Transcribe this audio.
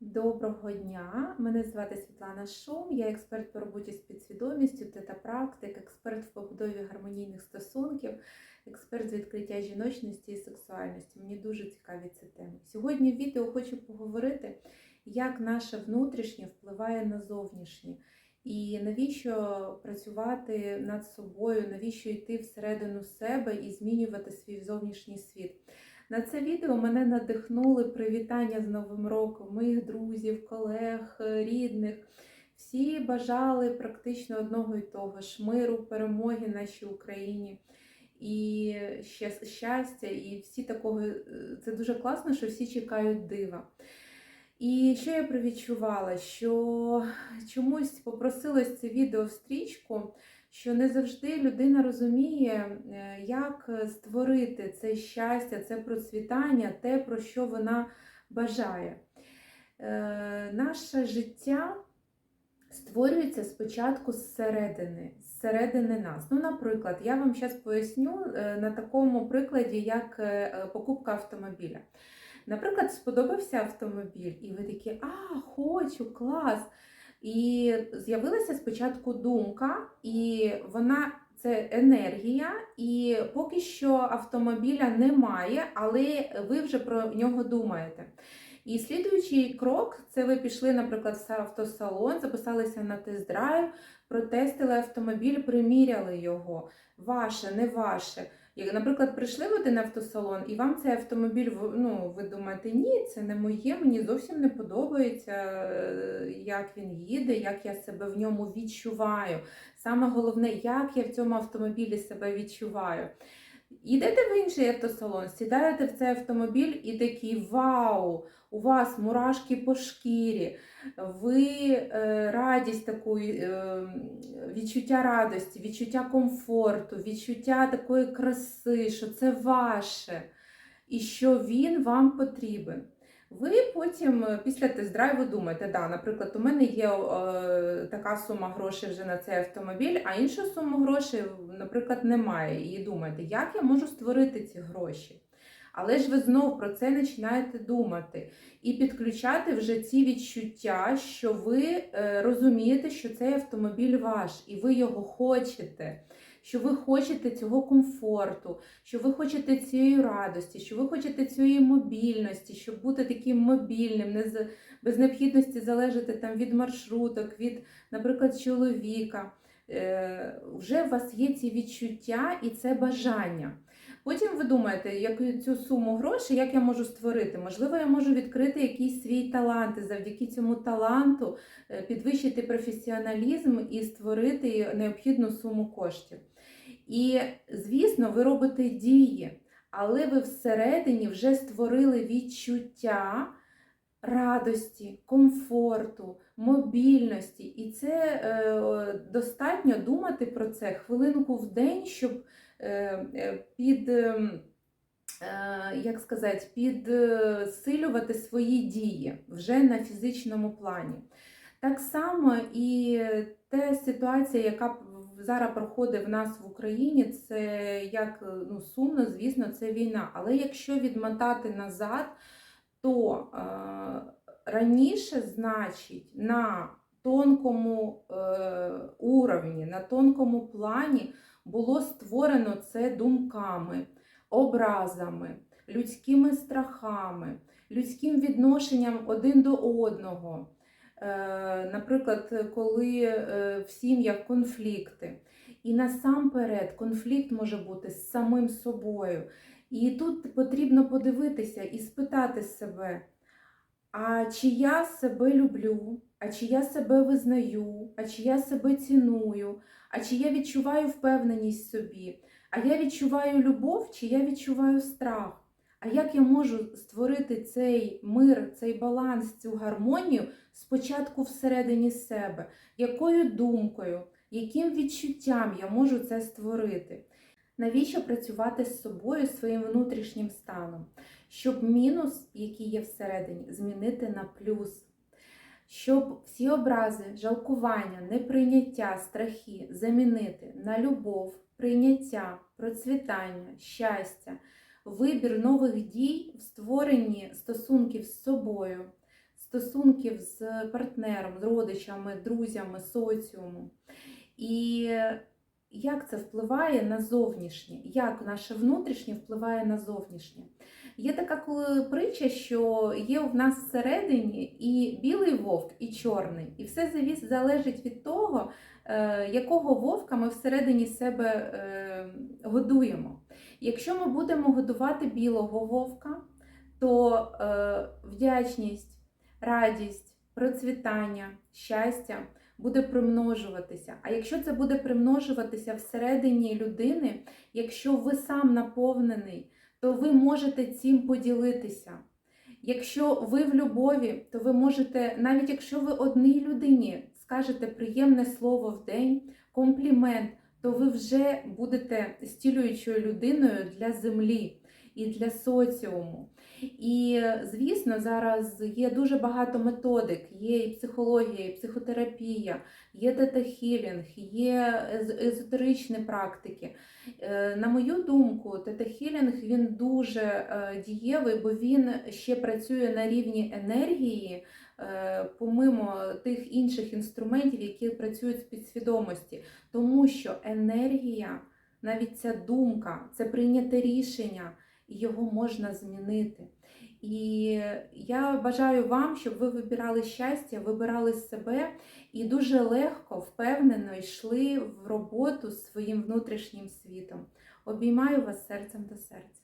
Доброго дня! Мене звати Світлана Шум, я експерт по роботі з підсвідомістю, тета-практик, експерт в побудові гармонійних стосунків, експерт з відкриття жіночності і сексуальності. Мені дуже цікаві ці теми. Сьогодні в відео хочу поговорити, як наше внутрішнє впливає на зовнішнє. І навіщо працювати над собою, навіщо йти всередину себе і змінювати свій зовнішній світ. На це відео мене надихнули привітання з Новим роком моїх друзів, колег, рідних. Всі бажали практично одного і того ж миру, перемоги нашій Україні і щастя. І всі такого це дуже класно, що всі чекають дива. І що я провідчувала? Що чомусь попросилось це відео в стрічку, що не завжди людина розуміє, е, як створити це щастя, це процвітання, те, про що вона бажає. Е, Наше життя створюється спочатку зсередини, зсередини нас. Ну, наприклад, я вам зараз поясню е, на такому прикладі, як е, покупка автомобіля. Наприклад, сподобався автомобіль, і ви такі, а, хочу, клас. І з'явилася спочатку думка, і вона це енергія, і поки що автомобіля немає, але ви вже про нього думаєте. І слідуючий крок це ви пішли, наприклад, в автосалон, записалися на тест-драйв, протестили автомобіль, приміряли його. Ваше, не ваше. Наприклад, прийшли в один автосалон, і вам цей автомобіль, ну, ви думаєте, ні, це не моє, мені зовсім не подобається, е, як він їде, як я себе в ньому відчуваю. Саме головне, як я в цьому автомобілі себе відчуваю. Йдете в інший автосалон, сідаєте в цей автомобіль і такий вау! У вас мурашки по шкірі, ви е, радість таку, е, відчуття радості, відчуття комфорту, відчуття такої краси, що це ваше і що він вам потрібен. Ви потім е, після тест-драйву думаєте, да, наприклад, у мене є е, така сума грошей вже на цей автомобіль, а інша сума грошей, наприклад, немає. І думаєте, як я можу створити ці гроші? Але ж ви знов про це починаєте думати і підключати вже ці відчуття, що ви е, розумієте, що цей автомобіль ваш, і ви його хочете, що ви хочете цього комфорту, що ви хочете цієї радості, що ви хочете цієї мобільності, щоб бути таким мобільним, не з, без необхідності залежати там від маршруток, від, наприклад, чоловіка. Е, Вже у вас є ці відчуття і це бажання. Потім ви думаєте, яку цю суму грошей, як я можу створити? Можливо, я можу відкрити якийсь свій талант, і завдяки цьому таланту е, підвищити професіоналізм і створити необхідну суму коштів. І, звісно, ви робите дії, але ви всередині вже створили відчуття радості, комфорту, мобільності. І це е, достатньо думати про це хвилинку в день, щоб е, під, е, як сказати, підсилювати свої дії вже на фізичному плані. Так само і та ситуація, яка зараз проходить в нас в Україні, це як ну, сумно, звісно, це війна. Але якщо відмотати назад, то е, раніше, значить, на тонкому е, уровні, на тонкому плані було створено це думками, образами, людськими страхами, людським відношенням один до одного. Е, Наприклад, коли е, в сім'ях конфлікти. І насамперед конфлікт може бути з самим собою. І тут потрібно подивитися і спитати себе, а чи я себе люблю, а чи я себе визнаю, а чи я себе ціную, а чи я відчуваю впевненість собі, а я відчуваю любов, чи я відчуваю страх. А як я можу створити цей мир, цей баланс, цю гармонію спочатку всередині себе? Якою думкою, яким відчуттям я можу це створити? Навіщо працювати з собою, своїм внутрішнім станом? Щоб мінус, який є всередині, змінити на плюс. Щоб всі образи, жалкування, неприйняття, страхи замінити на любов, прийняття, процвітання, щастя, вибір нових дій в створенні стосунків з собою, стосунків з партнером, з родичами, друзями, соціумом. І як це впливає на зовнішнє, як наше внутрішнє впливає на зовнішнє. Є така притча, що є в нас всередині і білий вовк, і чорний. І все залежить від того, е, якого вовка ми всередині себе е, годуємо. Якщо ми будемо годувати білого вовка, то е, вдячність, радість, процвітання, щастя буде примножуватися. А якщо це буде примножуватися всередині людини, якщо ви сам наповнений, то ви можете цим поділитися. Якщо ви в любові, то ви можете, навіть якщо ви одній людині скажете приємне слово в день, комплімент, то ви вже будете стілюючою людиною для землі і для соціуму. І, звісно, зараз є дуже багато методик, є і психологія, і психотерапія, є тета-хілінг, є езотеричні практики. Е, На мою думку, тета-хілінг він дуже е, дієвий, бо він ще працює на рівні енергії, помимо тих інших інструментів, які працюють з підсвідомості. Тому що енергія, навіть ця думка, це прийняте рішення, і його можна змінити. І я бажаю вам, щоб ви вибирали щастя, вибирали себе і дуже легко, впевнено йшли в роботу з своїм внутрішнім світом. Обіймаю вас серцем до серця.